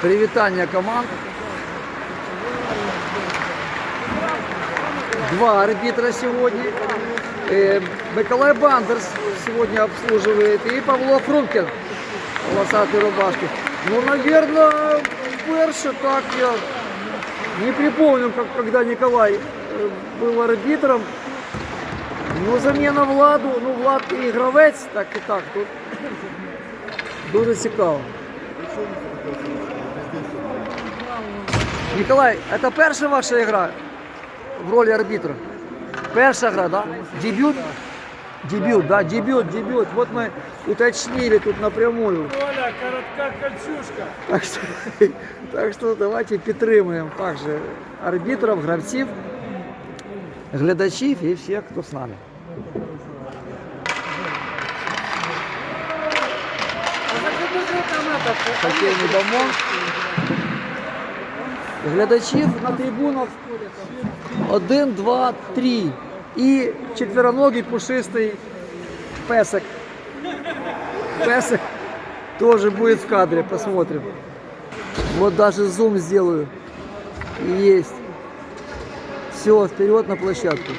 Привітання команд. Два арбитра сегодня. Э, Николай Бандерс сегодня обслуживает и Павло Фрумкин в полосатой рубашке. Ну, наверное, перше так я не припомню, как, когда Николай э, был арбитром. Ну, заміна Владу, ну Влад і гравець, так і так. Тут дуже цікаво. Николай, это перша ваша гра в ролі арбітра? Перша гра, да? Дебют? Дебют, да, дебют, дебют. Вот мы уточнили тут напрямую. Оля, коротка кольчушка. Так що, так що давайте підтримуємо також арбітрів, гравців, глядачів і всіх, хто з нами. Хокейний домон. Глядачів на трибунах один, два, три. І четвероногий пушистий песик. Песик тоже будет в кадре, посмотрим. Вот даже зум сделаю. Есть. Все, вперед на площадку.